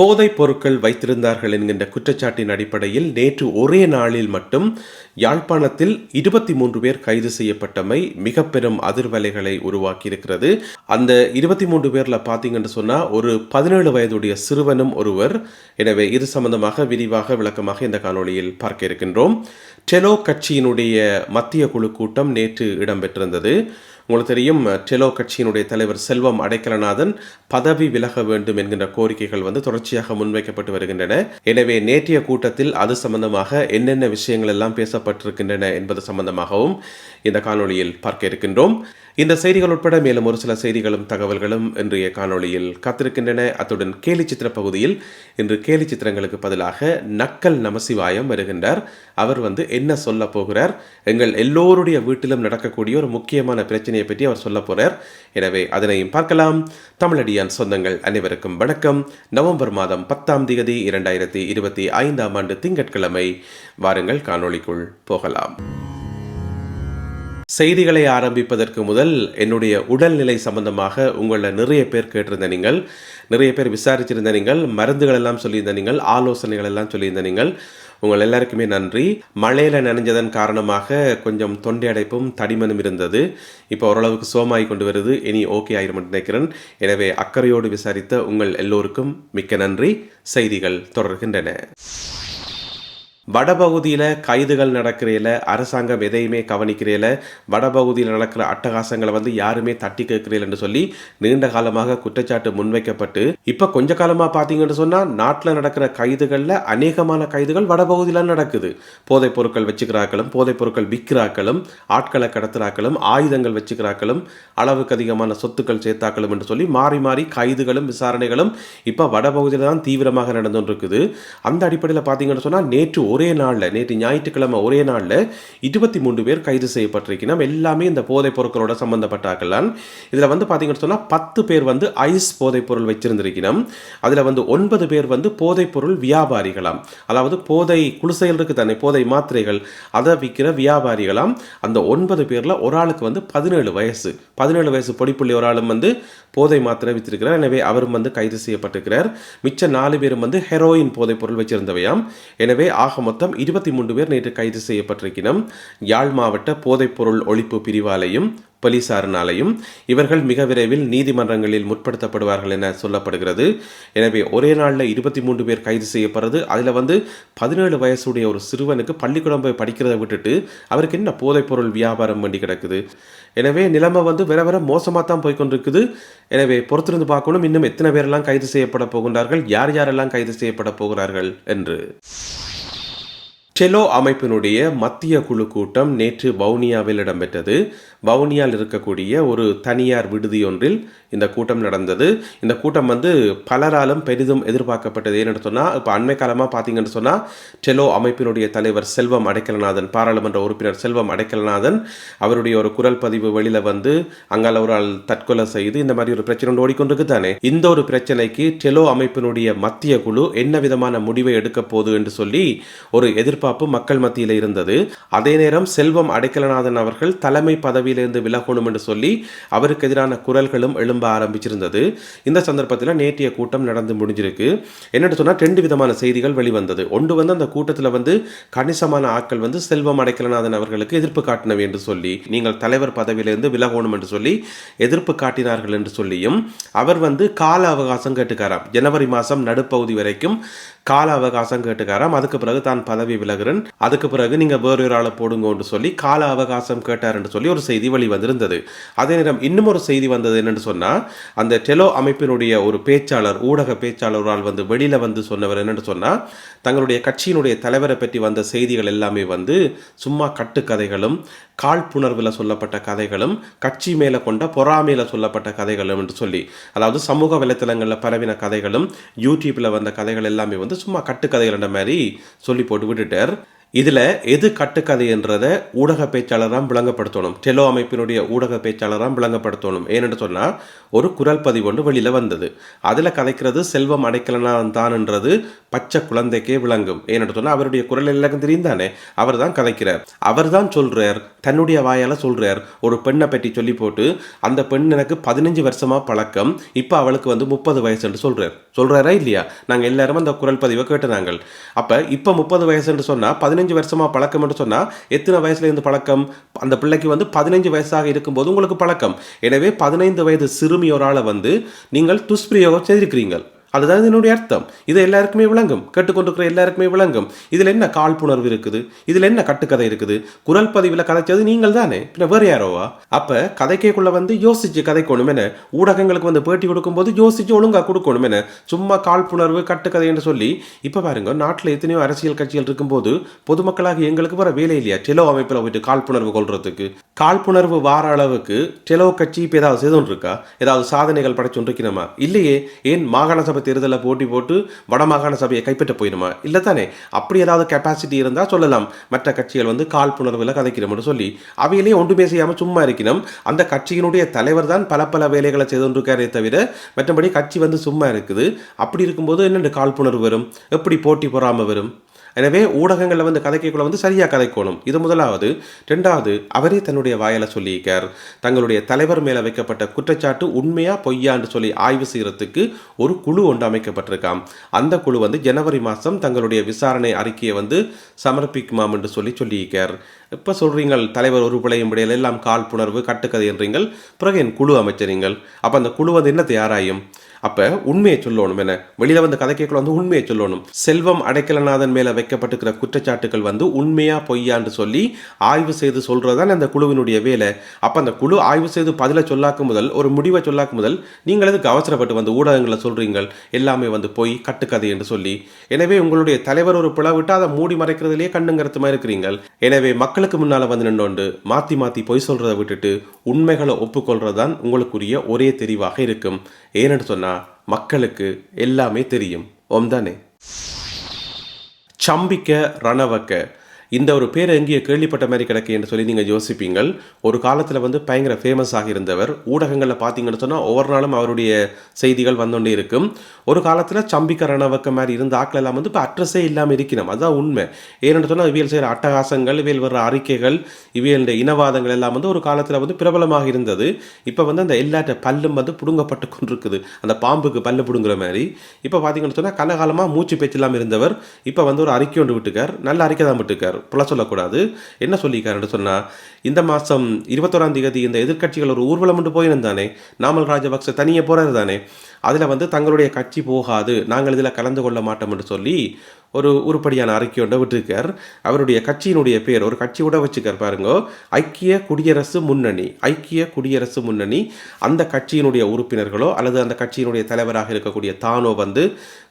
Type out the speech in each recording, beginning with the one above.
போதைப் பொருட்கள் வைத்திருந்தார்கள் என்கின்ற குற்றச்சாட்டின் அடிப்படையில் நேற்று ஒரே நாளில் மட்டும் யாழ்ப்பாணத்தில் இருபத்தி மூன்று பேர் கைது செய்யப்பட்டமை மிக பெரும் அதிர்வலைகளை உருவாக்கியிருக்கிறது. அந்த இருபத்தி மூன்று பேர்ல பாத்தீங்கன்னு சொன்னா ஒரு பதினேழு வயதுடைய சிறுவனும் ஒருவர். எனவே இது சம்பந்தமாக விரிவாக விளக்கமாக இந்த காணொளியில் பார்க்க இருக்கின்றோம். டெலோ கட்சியினுடைய மத்திய குழு கூட்டம் நேற்று இடம்பெற்றிருந்தது. உங்களுக்கு தெரியும் டெலோ கட்சியினுடைய தலைவர் செல்வம் அடைக்கலநாதன் பதவி விலக வேண்டும் என்கின்ற கோரிக்கைகள் வந்து தொடர்ச்சியாக முன்வைக்கப்பட்டு வருகின்றன. எனவே நேற்றைய கூட்டத்தில் அது சம்பந்தமாக என்னென்ன விஷயங்கள் எல்லாம் பேசப்பட்டிருக்கின்றன என்பது சம்பந்தமாகவும் இந்த காணொளியில் பார்க்க இருக்கின்றோம். இந்த செய்திகள் உட்பட மேலும் ஒரு சில செய்திகளும் தகவல்களும் இன்றைய காணொளியில் காத்திருக்கின்றன. அத்துடன் கேலி சித்திர பகுதியில் இன்று கேலி சித்திரங்களுக்கு பதிலாக நக்கல் நமசிவாயம் வருகின்றார். அவர் வந்து என்ன சொல்ல போகிறார்? எங்கள் எல்லோருடைய வீட்டிலும் நடக்கக்கூடிய ஒரு முக்கியமான பிரச்சனை பிரச்சனையை பற்றி அவர் சொல்ல போகிறார் எனவே அதனையும் பார்க்கலாம். தமிழடியான் சொந்தங்கள் அனைவருக்கும் வணக்கம். நவம்பர் மாதம் பத்தாம் தேதி இரண்டாயிரத்தி இருபத்தி ஐந்தாம் ஆண்டு திங்கட்கிழமை. வாருங்கள் காணொளிக்குள் போகலாம். செய்திகளை ஆரம்பிப்பதற்கு முதல் என்னுடைய உடல்நிலை சம்பந்தமாக உங்களில் நிறைய பேர் கேட்டிருந்த நீங்கள் நிறைய பேர் விசாரிச்சிருந்த நீங்கள் மருந்துகள் எல்லாம் சொல்லியிருந்த நீங்கள் ஆலோசனைகள் எல்லாம் சொல்லியிருந்த நீங்கள். உங்கள் எல்லாருக்குமே நன்றி. மழையில் நனைஞ்சதன் காரணமாக கொஞ்சம் தொண்டை அடைப்பும் தடிமனும் இருந்தது. இப்போ ஓரளவுக்கு சோமாய் கொண்டு வருது. இனி ஓகே ஆயிரும் நினைக்கிறேன். எனவே அக்கறையோடு விசாரித்த உங்கள் எல்லோருக்கும் மிக்க நன்றி. செய்திகள் தொடர்கின்றன. வடபகுதியில் கைதுகள் நடக்கிறேல அரசாங்கம் எதையுமே கவனிக்கிறேல வடபகுதியில் நடக்கிற அட்டகாசங்களை வந்து யாருமே தட்டி கேட்கிறீர்கள் சொல்லி நீண்ட காலமாக குற்றச்சாட்டு முன்வைக்கப்பட்டு இப்போ கொஞ்ச காலமாக பார்த்தீங்கன்னு சொன்னால் நாட்டில் நடக்கிற கைதுகளில் அநேகமான கைதுகள் வடபகுதியில் நடக்குது. போதைப் பொருட்கள் வச்சுக்கிறாக்களும் போதைப் பொருட்கள் விற்கிறாக்களும் ஆட்களை கடத்துறாக்களும் ஆயுதங்கள் வச்சுக்கிறாக்களும் அளவுக்கு அதிகமான சொத்துக்கள் சேர்த்தாக்களும் என்று சொல்லி மாறி மாறி கைதுகளும் விசாரணைகளும் இப்போ வடபகுதியில் தான் தீவிரமாக நடந்து இருக்குது. அந்த அடிப்படையில் பார்த்தீங்கன்னு சொன்னால் நேற்று ஒரே நாளில் நேற்று ஞாயிற்றுக்கிழமை ஒரே நாளில் இருபத்தி மூன்று பேர் கைது செய்யப்பட்டிருக்கணும் எல்லாமே இந்த போதைப் பொருட்களோட சம்பந்தப்பட்டாக்கலான் இதில் வந்து பார்த்தீங்கன்னு சொன்னால் பத்து பேர் வந்து ஐஸ் போதைப் பொருள் வச்சிருந்திருக்கணும் அதில் வந்து ஒன்பது பேர் வந்து போதைப் பொருள் வியாபாரிகளாம். அதாவது போதை குளிசைகள் இருக்கு தானே போதை மாத்திரைகள் அதை விற்கிற வியாபாரிகளாம். அந்த ஒன்பது பேரில் ஒரு ஆளுக்கு வந்து பதினேழு வயசு. பதினேழு வயசு பொடிப்புள்ளி ஒரு ஆளும் வந்து போதை மாத்திரை வித்திருக்கிறார். எனவே அவரும் வந்து கைது செய்யப்பட்டிருக்கிறார். மிச்ச நாலு பேரும் வந்து ஹெரோயின் போதைப் பொருள் வச்சிருந்தவையாம். எனவே ஆக மொத்தம் இருபத்தி மூன்று பேர் நேற்று கைது செய்யப்பட்டிருக்கிறோம் யாழ் மாவட்ட போதைப்பொருள் ஒழிப்பு பிரிவாலையும் போலீசாரினாலையும் இவர்கள் மிக விரைவில் நீதிமன்றங்களில் முற்படுத்தப்படுவார்கள் என சொல்லப்படுகிறது. எனவே ஒரே நாளில் இருபத்தி மூன்று பேர் கைது செய்யப்படுறது. அதில் வந்து பதினேழு வயசுடைய ஒரு சிறுவனுக்கு பள்ளிக்கூடம் போய் படிக்கிறத விட்டுட்டு அவருக்கு என்ன போதைப்பொருள் வியாபாரம் பண்ணி கிடக்குது. எனவே நிலைமை வந்து வர வர மோசமாக தான் போய்கொண்டிருக்குது எனவே பொறுத்திருந்து பார்க்கணும். இன்னும் எத்தனை பேரெல்லாம் கைது செய்யப்பட போகின்றார்கள்? யார் யாரெல்லாம் கைது செய்யப்பட போகிறார்கள்? என்று. செலோ அமைப்பினுடைய மத்திய குழு கூட்டம் நேற்று வவுனியாவில் இடம்பெற்றது. வவுனியாவில் இருக்கக்கூடிய ஒரு தனியார் விடுதியொன்றில் இந்த கூட்டம் நடந்தது. இந்த கூட்டம் வந்து பலராலும் பெரிதும் எதிர்பார்க்கப்பட்டது. ஏன்னு சொன்னால் இப்போ அண்மை காலமாக பார்த்தீங்கன்னு சொன்னால் டெலோ அமைப்பினுடைய தலைவர் செல்வம் அடைக்கலநாதன் பாராளுமன்ற உறுப்பினர் செல்வம் அடைக்கலநாதன் அவருடைய ஒரு குரல் பதிவு வெளியில் வந்து அங்கால ஒரு ஆள் தற்கொலை செய்து இந்த மாதிரி ஒரு பிரச்சனை ஓடிக்கொண்டிருக்கு தானே இந்த ஒரு பிரச்சனைக்கு டெலோ அமைப்பினுடைய மத்திய குழு என்ன விதமான முடிவை எடுக்க போகுது என்று சொல்லி ஒரு எதிர்பார்ப்பு மக்கள் மத்தியில் இருந்தது. அதே நேரம் செல்வம் அடைக்கலநாதன் அவர்கள் தலைமை பதவி பதவியிலிருந்து விலகணும் என்று சொல்லி அவருக்கு எதிரான குரல்களும் எழும்ப ஆரம்பிச்சிருந்தது. இந்த சந்தர்ப்பத்தில் நேற்றைய கூட்டம் நடந்து முடிஞ்சிருக்கு. என்னென்னு சொன்னால் ரெண்டு விதமான செய்திகள் வெளிவந்தது. ஒன்று வந்து அந்த கூட்டத்தில் வந்து கணிசமான ஆட்கள் வந்து செல்வம் அடைக்கலநாதன் அவர்களுக்கு எதிர்ப்பு காட்டினவை என்று சொல்லி நீங்கள் தலைவர் பதவியிலிருந்து விலகணும் என்று சொல்லி எதிர்ப்பு காட்டினார்கள் என்று சொல்லியும் அவர் வந்து கால அவகாசம் கேட்டுக்காராம். ஜனவரி மாதம் நடுப்பகுதி வரைக்கும் கால அவகாசம் கேட்டுக்காராம். அதுக்கு பிறகு தான் பதவி விலகுறேன். அதுக்கு பிறகு நீங்க வேறு ஒரு ஆளை போடுங்கன்னு சொல்லி கால அவகாசம் கேட்டார் என்று சொல்லி ஒரு செய்தி வழி வெளிவந்திருந்தது அதே நேரம் இன்னும் ஒரு செய்தி வந்தது என்னென்னு சொன்னால் அந்த டெலோ அமைப்பினுடைய ஒரு பேச்சாளர் ஊடக பேச்சாளரால் வந்து வெளியில் வந்து சொன்னவர் என்னென்னு சொன்னால் தங்களுடைய கட்சியினுடைய தலைவரை பற்றி வந்த செய்திகள் எல்லாமே வந்து சும்மா கட்டுக்கதைகளும் காழ்ப்புணர்வில் சொல்லப்பட்ட கதைகளும் கட்சி மேலே கொண்ட பொறாமையில் சொல்லப்பட்ட கதைகளும் என்று சொல்லி அதாவது சமூக வலைத்தளங்களில் பரவின கதைகளும் யூடியூப்பில் வந்த கதைகள் எல்லாமே வந்து சும்மா கட்டுக்கதைகள் மாதிரி சொல்லி போட்டு விட்டுட்டார். இதில் எது கட்டுக்கதைன்றதை ஊடக பேச்சாளராக விளங்கப்படுத்தணும். டெலோ அமைப்பினுடைய ஊடக பேச்சாளராக விளங்கப்படுத்தணும். ஏனென்று சொன்னால் ஒரு குரல் பதிவு ஒன்று வெளியில் வந்தது. அதில் கதைக்கிறது செல்வம் அடைக்கலனான் தான்ன்றது பச்சை குழந்தைக்கே விளங்கும். ஏனென்று சொன்னால் அவருடைய குரல் எல்லாருக்கும் தெரியும் தானே? அவர் தான் கதைக்கிறார். அவர் தான் சொல்கிறார் தன்னுடைய வாயால் சொல்கிறார் ஒரு பெண்ணை பற்றி சொல்லி போட்டு அந்த பெண் எனக்கு பதினஞ்சு வருஷமாக பழக்கம். இப்போ அவளுக்கு வந்து முப்பது வயசுன்னு சொல்கிறார் சொல்கிறாரா இல்லையா? நாங்கள் எல்லாரும் அந்த குரல் பதிவை கேட்டு நாங்கள் அப்போ இப்போ முப்பது வயசுன்னு சொன்னால் பதினஞ்சு வருஷமா பழக்கம் என்று சொன்னால் எத்தனை வயசுல இருந்து பழக்கம்? அந்த பிள்ளைக்கு வந்து பதினஞ்சு வயசாக இருக்கும்போது உங்களுக்கு பழக்கம். எனவே பதினைந்து வயது சிறுமி ஒரு ஆளை வந்து நீங்கள் துஷ்பிரயோகம் செய்திருக்கிறீர்கள். அதுதான் இதனுடைய அர்த்தம். இது எல்லாருக்குமே விளங்கும். கேட்டுக்கொண்டிருக்கிற எல்லாருக்குமே விளங்கும். இதில் என்ன காழ்ப்புணர்வு இருக்குது? இதில் என்ன கட்டுக்கதை இருக்குது? குரல் பதிவில் கதைச்சது நீங்கள் தானே? பின்ன வேறு யாரோவா? அப்போ கதைக்கைக்குள்ள வந்து யோசிச்சு கதைக்கணும் என ஊடகங்களுக்கு வந்து பேட்டி கொடுக்கும்போது யோசிச்சு ஒழுங்காக கொடுக்கணும் என சும்மா காழ்ப்புணர்வு கட்டுக்கதை என்று சொல்லி இப்போ பாருங்க நாட்டில் எத்தனையோ அரசியல் கட்சிகள் இருக்கும்போது பொதுமக்களாக எங்களுக்கு வர வேலை இல்லையா? டெலோ அமைப்பில் போயிட்டு காழ்ப்புணர்வு கொள்றதுக்கு. காழ்ப்புணர்வு வார அளவுக்கு டெலோ கட்சி இப்போ ஏதாவது செய்தோன்னு இருக்கா ஏதாவது சாதனைகள் படைச்சொன்றிருக்கணுமா இல்லையே. ஏன் மாகாண சபை தேர்தலில் போட்டி போட்டு வடமாகாண சபையை கைப்பற்ற போயிடுமா? இல்லை தானே அப்படி ஏதாவது கெப்பாசிட்டி இருந்தால் சொல்லலாம். மற்ற கட்சிகள் வந்து காழ்ப்புணர்வில் கதைக்கிறோம்னு சொல்லி அவையிலேயே ஒன்றுமே செய்யாமல் சும்மா இருக்கணும். அந்த கட்சியினுடைய தலைவர் தான் பல பல வேலைகளை செய்து கொண்டிருக்காரே தவிர மற்றபடி கட்சி வந்து சும்மா இருக்குது. அப்படி இருக்கும்போது என்னென்ன காழ்ப்புணர்வு வரும்? எப்படி போட்டி பொறாமல் வரும்? எனவே ஊடகங்களில் வந்து கதைக்குள்ள வந்து சரியாக கதைக்கணும். இது முதலாவது. ரெண்டாவது அவரே தன்னுடைய வாயில சொல்லியிருக்கார். தங்களுடைய தலைவர் மேலே வைக்கப்பட்ட குற்றச்சாட்டு உண்மையா பொய்யான்னு சொல்லி ஆய்வு செய்கிறதுக்கு ஒரு குழு ஒன்று அமைக்கப்பட்டிருக்காம். அந்த குழு வந்து ஜனவரி மாதம் தங்களுடைய விசாரணை அறிக்கையை வந்து சமர்ப்பிக்குமாம் என்று சொல்லி சொல்லியிருக்கார். இப்போ சொல்கிறீங்கள் தலைவர் ஒரு பிழையும் இடையில எல்லாம் காழ்ப்புணர்வு கட்டுக்கதை என்றீங்கள் பிறகு என் குழு அமைச்சரீங்கள் அப்போ அந்த குழு வந்து என்ன தயாராயும் அப்போ உண்மையை சொல்லணும் என வெளியில் வந்து கதை கேட்கல வந்து உண்மையை சொல்லணும். செல்வம் அடைக்கலநாதன் மேலே வைக்கப்பட்டிருக்கிற குற்றச்சாட்டுகள் வந்து உண்மையா பொய்யான்னு சொல்லி ஆய்வு செய்து சொல்றதுதான் அந்த குழுவினுடைய வேலை. அப்போ அந்த குழு ஆய்வு செய்து பதிலை சொல்லாக்கும் முதல் ஒரு முடிவை சொல்லாக்கும் முதல் நீங்கள் அதுக்கு அவசரப்பட்டு வந்து ஊடகங்களை சொல்கிறீங்கள் எல்லாமே வந்து போய் கட்டுக்கதை என்று சொல்லி. எனவே உங்களுடைய தலைவர் ஒரு பிளவிட்டு அதை மூடி மறைக்கிறதுலேயே கண்ணுங்கிறதுமா இருக்கிறீங்கள்? எனவே மக்களுக்கு முன்னால் வந்து நின்றோண்டு மாற்றி மாற்றி பொய் சொல்கிறத விட்டுட்டு உண்மைகளை ஒப்புக்கொள்றது தான் உங்களுக்குரிய ஒரே தெரிவாக இருக்கும். ஏன்னு சொன்னால் மக்களுக்கு எல்லாமே தெரியும். ஓம் தானே சம்பிக்க ரணவக்க இந்த ஒரு பேர் எங்கேயோ கேள்விப்பட்ட மாதிரி கிடக்கு என்று சொல்லி நீங்கள் யோசிப்பீங்கள். ஒரு காலத்தில் வந்து பயங்கர ஃபேமஸ் ஆகியிருந்தவர். ஊடகங்களில் பார்த்தீங்கன்னு சொன்னால் ஒவ்வொரு நாளும் அவருடைய செய்திகள் வந்துகொண்டே இருக்கும். ஒரு காலத்தில் சம்பிக்க ரணவக்க மாதிரி இருந்த ஆட்கள் எல்லாம் வந்து இப்போ அட்ரஸே இல்லாமல் இருக்கணும் அதுதான் உண்மை. ஏன்னு சொன்னால் இவியல் செய்கிற அட்டகாசங்கள் இவியல் வர்ற அறிக்கைகள் இவியலுடைய இனவாதங்கள் எல்லாம் வந்து ஒரு காலத்தில் வந்து பிரபலமாக இருந்தது. இப்போ வந்து அந்த எல்லாட்ட பல்லும் வந்து பிடுங்கப்பட்டு கொண்டிருக்குது. அந்த பாம்புக்கு பல்லு பிடுங்குற மாதிரி. இப்போ பார்த்தீங்கன்னு சொன்னால் கலகாலமாக மூச்சு பேச்சு இல்லாமல் இருந்தவர். இப்போ வந்து ஒரு அறிக்கை ஒன்று விட்டுக்கார் நல்ல அறிக்கை தான் விட்டுக்கார் புல சொல்லக்கூடாது. என்ன சொல்லியிருக்காருன்னு சொன்னால் இந்த மாதம் இருபத்தோராம் தேதி இந்த எதிர்க்கட்சிகள் ஒரு ஊர்வலம் கொண்டு போயிருந்தானே நாமல் ராஜபக்ச தனியே போகிறது தானே. அதில் வந்து தங்களுடைய கட்சி போகாது நாங்கள் இதில் கலந்து கொள்ள மாட்டோம் என்று சொல்லி ஒரு உருப்படியான அறிக்கை ஒன்றை விட்டுருக்கார். அவருடைய கட்சியினுடைய பேர் ஒரு கட்சி கூட வச்சுக்கார் பாருங்க ஐக்கிய குடியரசு முன்னணி. ஐக்கிய குடியரசு முன்னணி. அந்த கட்சியினுடைய உறுப்பினர்களோ அல்லது அந்த கட்சியினுடைய தலைவராக இருக்கக்கூடிய தானோ வந்து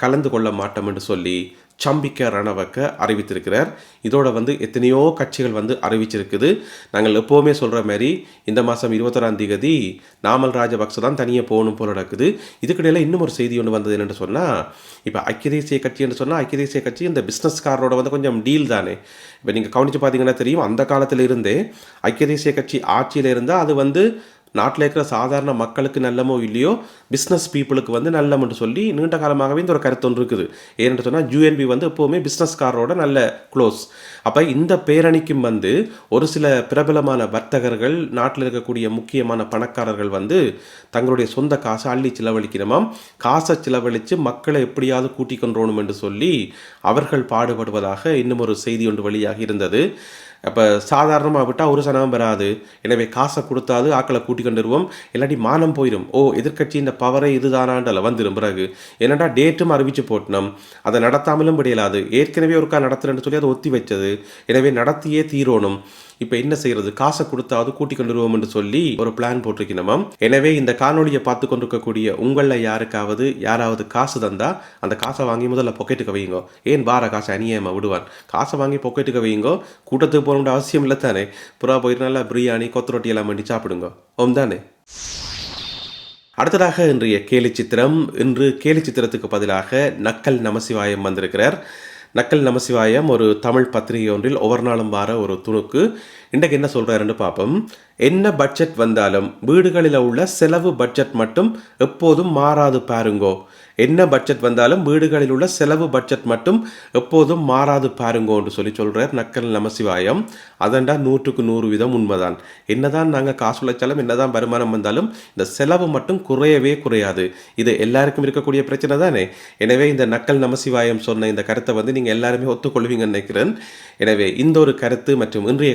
கலந்து கொள்ள மாட்டோம் என்று சொல்லி சம்பிக்க ரணவக்க அறிவித்திருக்கிறார். இதோட வந்து எத்தனையோ கட்சிகள் வந்து அறிவிச்சிருக்குது. நாங்கள் எப்போவுமே சொல்கிற மாதிரி இந்த மாதம் இருபத்தொராம் தேதி நாமல் ராஜபக்ச தான் தனியாக போகணும் போல நடக்குது. இதுக்கிடையில் இன்னும் ஒரு செய்தி ஒன்று வந்தது என்னென்னு சொன்னால் இப்போ ஐக்கிய தேசிய கட்சி என்று சொன்னால் ஐக்கிய தேசிய கட்சி இந்த பிஸ்னஸ்காரரோட வந்து கொஞ்சம் டீல் தானே. இப்போ நீங்கள் கவனித்து பார்த்தீங்கன்னா தெரியும் அந்த காலத்தில் இருந்தே ஐக்கிய தேசிய கட்சி ஆட்சியில் இருந்தால் அது வந்து நாட்டில் இருக்கிற சாதாரண மக்களுக்கு நல்லமோ இல்லையோ பிஸ்னஸ் பீப்புளுக்கு வந்து நல்லம்னு சொல்லி நீண்ட காலமாகவே இந்த ஒரு கருத்து ஒன்று இருக்குது. ஏன்னு சொன்னால் யூஎன்பி வந்து எப்போவுமே பிஸ்னஸ்காரோட நல்ல க்ளோஸ் அப்போ இந்த பேரணிக்கும் வந்து ஒரு சில பிரபலமான வர்த்தகர்கள் நாட்டில் இருக்கக்கூடிய முக்கியமான பணக்காரர்கள் வந்து தங்களுடைய சொந்த காசை அள்ளி செலவழிக்கணுமாம். காசை செலவழித்து மக்களை எப்படியாவது கூட்டிக் கொண்டோணும் என்று சொல்லி அவர்கள் பாடுபடுவதாக இன்னும் ஒரு செய்தி ஒன்று வெளியாகி இருந்தது. அப்போ சாதாரணமாக விட்டால் ஒரு சனமும் வராது. எனவே காசை கொடுத்தாது ஆக்களை கூட்டி கொண்டுருவோம். இல்லாட்டி மானம் போயிடும் ஓ எதிர்க்கட்சி இந்த பவரை இதுதானாண்டல வந்துடும் பிறகு. என்னடா டேட்டும் அறிவிச்சு போட்டணும் அதை நடத்தாமலும் முடியலாது ஏற்கனவே ஒருக்கா நடத்துறேன்னு சொல்லி அதை ஒத்தி வச்சது. எனவே நடத்தியே தீரோணும். இப்போ என்ன செய்யறது? காசை கொடுத்தாவது கூட்டி கொண்டுருவோம் என்று சொல்லி ஒரு பிளான் போட்டிருக்கணுமாம் எனவே இந்த காணொலியை பார்த்து கொண்டிருக்கக்கூடிய உங்களில் யாருக்காவது யாராவது காசு தந்தா அந்த காசை வாங்கி முதல்ல பொக்கெட்டுக்கு வையுங்க. ஏன் வார காசை அநியாயமா விடுவான்? காசை வாங்கி பொக்கெட்டுக்கு வையுங்க. கூட்டத்துக்கு போகணுன்ற அவசியம் இல்லை தானே? புறா போயிட்டு நல்லா பிரியாணி கொத்து ரொட்டி எல்லாம் பண்ணி சாப்பிடுங்க. ஓம் தானே? அடுத்ததாக இன்றைய கேலி சித்திரம். இன்று கேலி சித்திரத்துக்கு பதிலாக நக்கல் நமசிவாயம் வந்திருக்கிறார். நக்கல் நமசிவாயம் ஒரு தமிழ் பத்திரிகை ஒன்றில் ஒவ்வொரு நாளும் வார ஒரு துணுக்கு. இன்றைக்கு என்ன சொல்கிறாருன்னு பார்ப்போம். என்ன பட்ஜெட் வந்தாலும் வீடுகளில் உள்ள செலவு பட்ஜெட் மட்டும் எப்போதும் மாறாது பாருங்கோ. என்ன பட்ஜெட் வந்தாலும் வீடுகளில் உள்ள செலவு பட்ஜெட் மட்டும் எப்போதும் மாறாது பாருங்கோன்னு சொல்லி சொல்கிறார் நக்கல் நமசிவாயம். அதண்டா நூற்றுக்கு நூறு வீதம் உண்மைதான். என்னதான் நாங்கள் காசு உழைச்சாலும் என்னதான் வருமானம் வந்தாலும் இந்த செலவு மட்டும் குறையவே குறையாது. இது எல்லாருக்கும் இருக்கக்கூடிய பிரச்சனை தானே? எனவே இந்த நக்கல் நமசிவாயம் சொன்ன இந்த கருத்தை வந்து நீங்கள் எல்லாருமே ஒத்துக்கொள்வீங்கன்னு நினைக்கிறேன். எனவே இந்த ஒரு கருத்து மற்றும் இன்றைய